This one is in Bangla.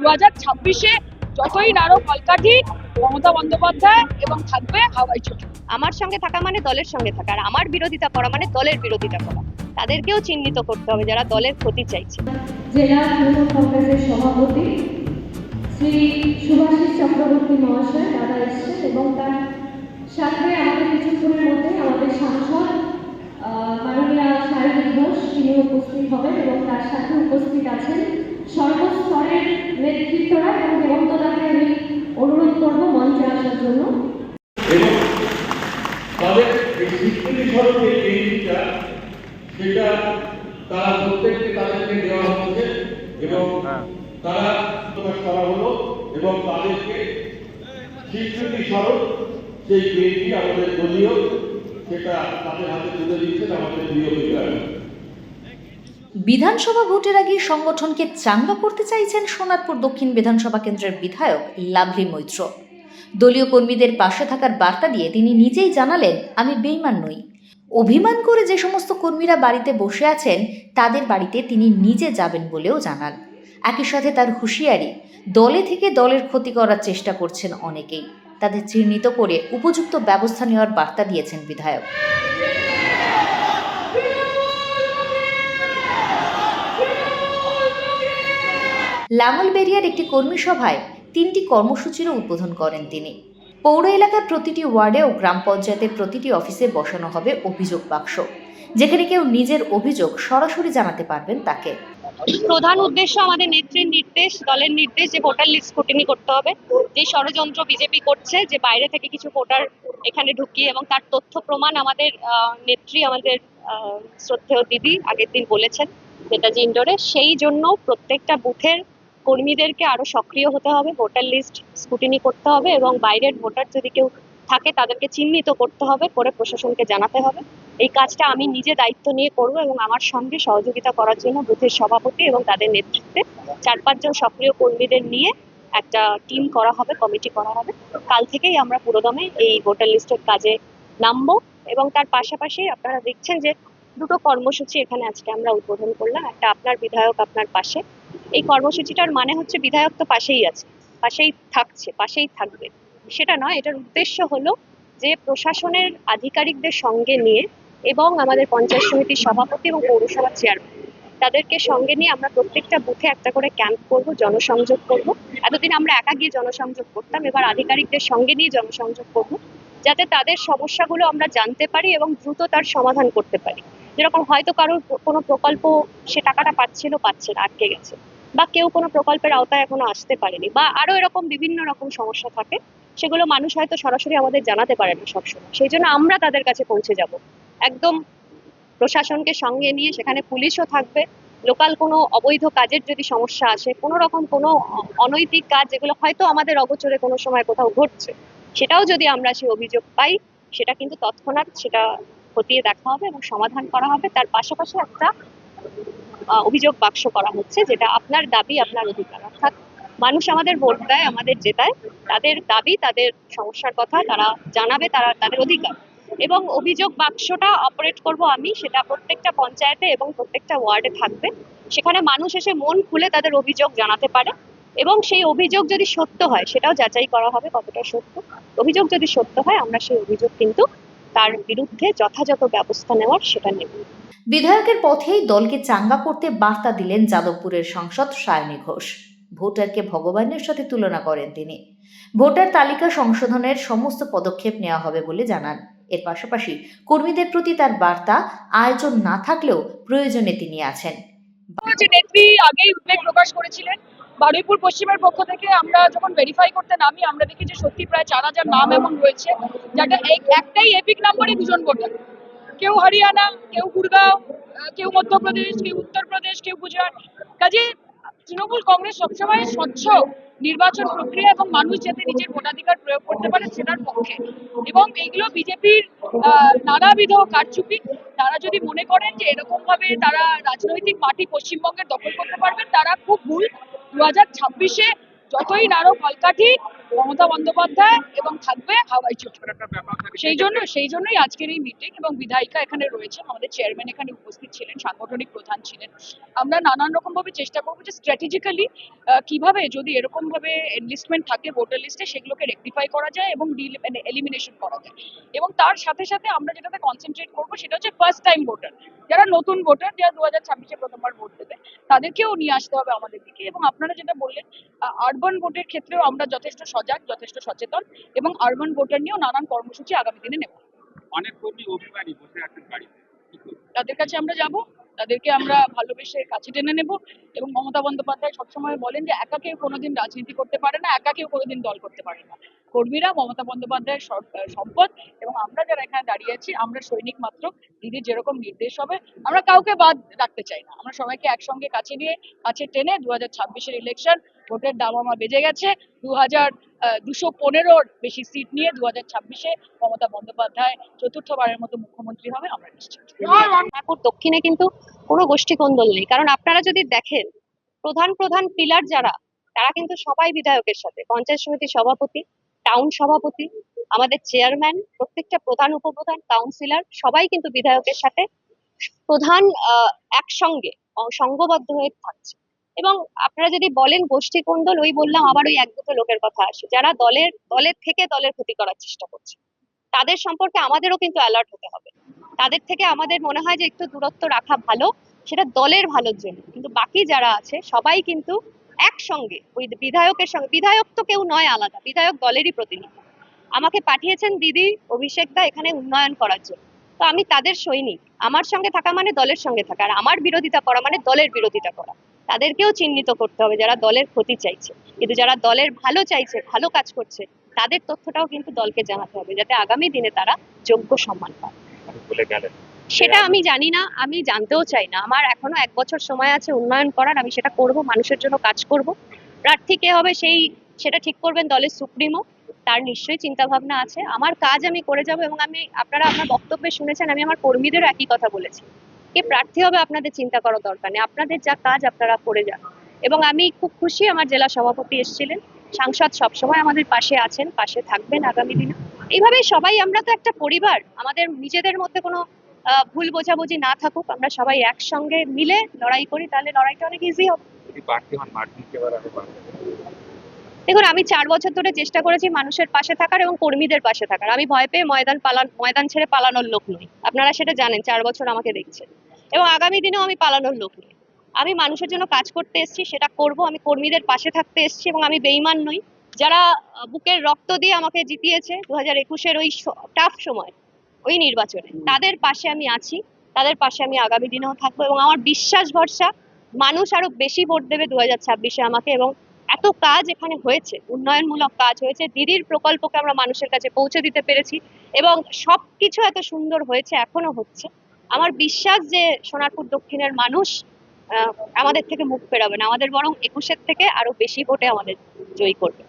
দু হাজার ছাব্বিশে যতই নাড়ো কলকাঠি মমতা বন্দ্যোপাধ্যায় এবং থাকবে হাওয়াই চটি আমার সঙ্গে থাকা মানে দলের সঙ্গে থাকা আর আমার বিরোধিতা করা মানে দলের বিরোধিতা করা। তাদেরকেও চিহ্নিত করতে হবে যারা দলের ক্ষতি চাইছে। জেলা তৃণমূল কংগ্রেসের সভাপতি শ্রী সুভাষিস চক্রবর্তী মহাশয় দাদা এসছেন এবং তার সাথে আমাদের কিছুক্ষণের মধ্যে আমাদের সাংসদ মাননীয়া শারদী ঘোষ তিনি উপস্থিত হবেন এবং তার সাথে উপস্থিত আছেন সর্বস্তরের নেতৃত্বরা এবং হেমন্তদাকে আমি অনুরোধ করব মঞ্চে আসার জন্য। এবং তাদের এই শিক্ষণী সড়কের এই দিকটা সেটা তারা প্রত্যেককে তাদেরকে দেওয়া হচ্ছে এবং তারা প্রকাশ করা হলো এবং তাদেরকে শিক্ষণী সড়ক সেই গেটটি আমাদের দলীয় সেটা তাদের হাতে তুলে দিচ্ছেন আমাদের প্রিয় বিধায়ক বিধানসভা ভোটের আগে সংগঠনকে চাঙ্গা করতে চাইছেন সোনারপুর দক্ষিণ বিধানসভা কেন্দ্রের বিধায়ক লাভলি মৈত্র। দলীয় কর্মীদের পাশে থাকার বার্তা দিয়ে তিনি নিজেই জানালেন, আমি বেইমান নই। অভিমান করে যে সমস্ত কর্মীরা বাড়িতে বসে আছেন, তাদের বাড়িতে তিনি নিজে যাবেন বলেও জানান। একই সাথে তার হুঁশিয়ারি, দলে থেকে দলের ক্ষতি করার চেষ্টা করছেন অনেকেই। তাদের চিহ্নিত করে উপযুক্ত ব্যবস্থা নেওয়ার বার্তা দিয়েছেন বিধায়ক। লাঙলবেরিয়ার একটি কর্মী সভায় তিনটি কর্মসূচিরও উদ্বোধন করেন তিনি। পৌর এলাকার প্রতিটি ওয়ার্ডে ও গ্রাম পঞ্চায়েতের প্রতিটি অফিসে বসানো হবে অভিযোগ বাক্স, যেখানে কেউ নিজের অভিযোগ সরাসরি জানাতে পারবেন তাকে। প্রধান উদ্দেশ্য আমাদের নেত্রীর নির্দেশ, দলের নির্দেশ যে ভোটার লিস্ট স্কুটিনি করতে হবে যে ষড়যন্ত্র বিজেপি করছে যে বাইরে থেকে কিছু ভোটার এখানে ঢুকিয়ে এবং তার তথ্য প্রমাণ আমাদের নেত্রী, আমাদের শ্রদ্ধেয় দিদি আগের দিন বলেছেন, নেতাজি ইন্ডোরে সেই জন্য প্রত্যেকটা বুথের কর্মীদেরকে আরও সক্রিয় হতে হবে, ভোটার লিস্ট স্কুটিনি করতে হবে এবং বাইরের ভোটার যদি কেউ থাকে তাদেরকে চিহ্নিত করতে হবে, করে প্রশাসনকে জানাতে হবে। এই কাজটা আমি নিজে দায়িত্ব নিয়ে করব এবং আমার সঙ্গে সহযোগিতা করার জন্য বুথের সভাপতি এবং তাদের নেতৃত্বে চার পাঁচজন সক্রিয় কর্মীদের নিয়ে একটা টিম করা হবে কমিটি করা হবে। কাল থেকেই আমরা পুরোদমে এই ভোটার লিস্টের কাজে নামবো এবং তার পাশাপাশি আপনারা দেখছেন যে দুটো কর্মসূচি এখানে আজকে আমরা উদ্বোধন করলাম। একটা আপনার বিধায়ক আপনার পাশে এই কর্মসূচিটার মানে হচ্ছে বিধায়ক তো পাশেই আছে, পাশেই থাকছে, পাশেই থাকবে। সেটা নয়, এটার উদ্দেশ্য হলো যে প্রশাসনের আধিকারিকদের সঙ্গে নিয়ে এবং আমাদের পঞ্চায়েত সমিতির সভাপতি এবং পৌরসভার চেয়ারম্যান তাদেরকে সঙ্গে নিয়ে আমরা প্রত্যেকটা বুথে একটা করে ক্যাম্প করব, জনসংযোগ করব। এতদিন আমরা একা গিয়ে জনসংযোগ করতাম, এবার আধিকারিকদের সঙ্গে নিয়ে জনসংযোগ করব, যাতে তাদের সমস্যাগুলো আমরা জানতে পারি এবং দ্রুত তার সমাধান করতে পারি। যেরকম হয়তো কারোর কোনো প্রকল্প সে টাকাটা পাচ্ছিল, পাচ্ছে না, আটকে গেছে। বা কেউ কোনো প্রকল্পের আওতায় এখনও আসতে পারেনি বা আরও এরকম বিভিন্ন রকম সমস্যা থাকে, সেগুলো মানুষ হয়তো সরাসরি আমাদের জানাতে পারে না সবসময়। সেই জন্য আমরা তাদের কাছে পৌঁছে যাব। একদম প্রশাসনকে সঙ্গে নিয়ে সেখানে পুলিশও থাকবে, লোকাল কোনো অবৈধ কাজের যদি সমস্যা আসে, কোনো রকম কোনো অনৈতিক কাজ যেগুলো হয়তো আমাদের অগোচরে কোনো সময় কোথাও ঘটছে, সেটাও যদি আমরা সেই অভিযোগ পাই, সেটা কিন্তু তৎক্ষণাৎ সেটা খতিয়ে দেখা হবে এবং সমাধান করা হবে। তার পাশাপাশি একটা অভিযোগ বাক্স করা হচ্ছে যেটা আপনার দাবি, আপনার অধিকার। অর্থাৎ মানুষ আমাদের ভোট দেয়, আমাদের জেতায়। তাদের দাবি, তাদের সমস্যার কথা তারা জানাবে, তারা তাদের অধিকার। এবং অভিযোগ বাক্সটা অপারেট করব আমি, সেটা প্রত্যেকটা পঞ্চায়েতে এবং প্রত্যেকটা ওয়ার্ডে থাকবে। সেখানে মানুষ এসে মন খুলে তাদের অভিযোগ জানাতে পারে এবং সেই অভিযোগ যদি সত্য হয়, সেটাও যাচাই করা হবে কতটা সত্য। অভিযোগ যদি সত্য হয়, আমরা সেই অভিযোগ কিন্তু তার বিরুদ্ধে যথাযথ ব্যবস্থা নেওয়ার সেটা নেব। বিধায়কের পথেই দলকে চাঙ্গা করতে বার্তা দিলেন যাদবপুরের সাংসদ সায়নী ঘোষ। ভোটারকে ভগবানের সাথে তুলনা করেন তিনি। ভোটার তালিকা সংশোধনের সমস্ত পদক্ষেপ নেওয়া হবে বলে জানান। এর পাশাপাশি কর্মীদের প্রতি তার বার্তা আয়োজন না থাকলেও প্রয়োজনে তিনি আছেন। নেত্রী আগেই উদ্বেগ প্রকাশ করেছিলেন। বারুইপুর পশ্চিমের পক্ষ থেকে আমরা যখন ভেরিফাই করতে নামি, আমরা দেখি যে সত্যি প্রায় চার হাজার নাম এমন রয়েছে এক- একটাই এপিক নাম্বারে দুজন ভোটার কেউ হরিয়ানা, কেউ গুড়গাঁও কেউ মধ্যপ্রদেশ, কেউ উত্তরপ্রদেশ, কেউ গুজরাট। কাজে তৃণমূল কংগ্রেস সবসময় স্বচ্ছ নির্বাচন প্রক্রিয়া এবং মানুষ যাতে নিজের ভোটাধিকার প্রয়োগ করতে পারে সেটার পক্ষে। এবং এইগুলো বিজেপির নানাবিধ কারচুপি। তারা যদি মনে করেন যে এরকম ভাবে তারা রাজনৈতিক মাটি পশ্চিমবঙ্গের দখল করতে পারবেন, তারা খুব ভুল। দু হাজার ছাব্বিশে যতই নাড়ো কলকাঠি মমতা বন্দ্যোপাধ্যায় এবং থাকবে হাওয়াই চটি সেই জন্য সেই জন্যই আজকের এই মিটিং এবং বিধায়িকা এখানে রয়েছেন আমাদের চেয়ারম্যান এখানে উপস্থিত ছিলেন সাংগঠনিক প্রধান ছিলেন। আমরা নানান রকম ভাবে চেষ্টা করব যে স্ট্র্যাটেজিক্যালি কীভাবে যদি এরকম ভাবে এনলিস্টমেন্ট থাকে ভোটার লিস্টে সেগুলোকে রেকটিফাই করা যায় এবং এলিমিনেশন করা যায়। এবং তার সাথে সাথে আমরা যেটাতে কনসেন্ট্রেট করব সেটা হচ্ছে ফার্স্ট টাইম ভোটার যারা নতুন ভোটার যারা দু হাজার ছাব্বিশে প্রথমবার ভোট দেবে তাদেরকেও নিয়ে আসতে হবে আমাদের দিকে। এবং আপনারা যেটা বললেন আরবান ভোটের ক্ষেত্রেও আমরা যথেষ্ট সজাগ যথেষ্ট সচেতন এবং আরবান ভোটার নিয়েও নানান কর্মসূচি আগামী দিনে নেব। অনেক কর্মী অভিমানী বসে আছেন বাড়িতে। তাদের কাছে আমরা যাব তাদেরকে আমরা ভালোবেসে কাছে টেনে নেব এবং মমতা বন্দ্যোপাধ্যায় সবসময় বলেন যে একা কেউ কোনোদিন রাজনীতি করতে পারে না একা কেউ কোনোদিন দল করতে পারে না। কর্মীরা মমতা বন্দ্যোপাধ্যায়ের সম্পদ এবং আমরা যারা এখানে দাঁড়িয়ে আছি আমরা সৈনিক মাত্র দিদির যেরকম নির্দেশ হবে আমরা কাউকে বাদ রাখতে চাই না। আমরা সবাইকে একসঙ্গে কাছে নিয়ে কাছে টেনে দু হাজার ছাব্বিশের ইলেকশন ভোটের দামামা বেজে গেছে। দু হাজার দুশো পনেরোর বেশি সিট নিয়ে দু হাজার ছাব্বিশে মমতা বন্দ্যোপাধ্যায় চতুর্থবারের মতো মুখ্যমন্ত্রী হবে, আমরা নিশ্চিত। দক্ষিণে কিন্তু কোনো গোষ্ঠী কোন্দল নেই। কারণ আপনারা যদি দেখেন, প্রধান প্রধান পিলার যারা, তারা কিন্তু সবাই বিধায়কের সাথে। পঞ্চায়েত সমিতির সভাপতি, টাউন সভাপতি, আমাদের চেয়ারম্যান, প্রত্যেকটা প্রধান উপপ্রধান, কাউন্সিলর, সবাই কিন্তু বিধায়কের সাথে প্রধান একসঙ্গে সংঘবদ্ধ হয়ে থাকছে। এবং আপনারা যদি বলেন গোষ্ঠী কোন্দল ওই বললাম আবার ওই এক দুটো লোকের কথা আসে, যারা দলের দলের থেকে দলের ক্ষতি করার চেষ্টা করছে। তাদের সম্পর্কে আমাদেরও কিন্তু অ্যালার্ট হতে হবে। তাদের থেকে আমাদের মনে হয় যে একটু দূরত্ব রাখা ভালো, সেটা দলের ভালোর জন্য। কিন্তু বাকি যারা আছে, সবাই কিন্তু একসঙ্গে, ওই বিধায়কের সঙ্গে, বিধায়ক তো কেউ নয় আলাদা, বিধায়ক দলেরই প্রতিনিধি। আমাকে পাঠিয়েছেন দিদি অভিষেক দা এখানে উন্নয়ন করার জন্য। তো আমি তাদের সৈনিক, আমার সঙ্গে থাকা মানে দলের সঙ্গে থাকা, আর আমার বিরোধিতা করা মানে দলের বিরোধিতা করা। তাদেরকেও চিহ্নিত করতে হবে যারা দলের ক্ষতি চাইছে। কিন্তু যারা দলের ভালো চাইছে ভালো কাজ করছে তাদের তথ্যটাও কিন্তু দলকে জানাতে হবে যাতে আগামী দিনে তারা যোগ্য সম্মান পায়। সেটা আমি জানি না আমি জানতেও চাই না। আমার এখনও এক বছর সময় আছে উন্নয়ন করার আমি সেটা করব মানুষের জন্য কাজ করব। প্রার্থী কে হবে সেই সেটা ঠিক করবেন দলের সুপ্রিমো। তার নিশ্চয়ই চিন্তা ভাবনা আছে। আমার কাজ আমি করে যাব এবং আমি আপনারা আমার বক্তব্যে শুনেছেন আমি আমার কর্মীদেরও একই কথা বলেছি। কে প্রার্থী হবে আপনাদের চিন্তা করার দরকার নেই। আপনাদের যা কাজ আপনারা করে যান। এবং আমি খুব খুশি আমার জেলা সভাপতি এসেছিলেন। সাংসদ সবসময় আমাদের পাশে আছেন, পাশে থাকবেন আগামী দিনে। এইভাবে সবাই, আমরা তো একটা পরিবার। আমাদের নিজেদের মধ্যে কোনো ভুল বোঝাবুঝি না থাকুক। আমরা সবাই একসঙ্গে মিলে লড়াই করি, তাহলে লড়াইটা অনেক ইজি হবে যদি বাড়তি হন মার্জিন এবার আরও বাড়বে দেখুন, আমি চার বছর ধরে চেষ্টা করেছি মানুষের পাশে থাকার এবং কর্মীদের পাশে থাকার। আমি ভয় পেয়ে ময়দান পালান, ময়দান ছেড়ে পালানোর লোক নই। আপনারা সেটা জানেন, চার বছর আমাকে দেখছেন। এবং আগামী দিনেও আমি পালানোর লোক নই। আমি মানুষের জন্য কাজ করতে এসেছি, সেটা করব। আমি কর্মীদের পাশে থাকতে এসেছি এবং আমি বেইমান নই। যারা বুকের রক্ত দিয়ে আমাকে জিতিয়েছে দু হাজার একুশের ওই টাফ সময়, ওই নির্বাচনে, তাদের পাশে আমি আছি। তাদের পাশে আমি আগামী দিনেও থাকব এবং আমার বিশ্বাস ভরসা, মানুষ আরও বেশি ভোট দেবে দু হাজার ছাব্বিশে আমাকে এবং এত কাজ এখানে হয়েছে, উন্নয়নমূলক কাজ হয়েছে, দিদির প্রকল্পকে আমরা মানুষের কাছে পৌঁছে দিতে পেরেছি এবং সব কিছু এত সুন্দর হয়েছে, এখনও হচ্ছে। আমার বিশ্বাস যে সোনারপুর দক্ষিণের মানুষ আমাদের থেকে মুখ ফেরাবে না, আমাদের বরং একুশের থেকে আরও বেশি ভোটে আমাদের জয়ী করবে।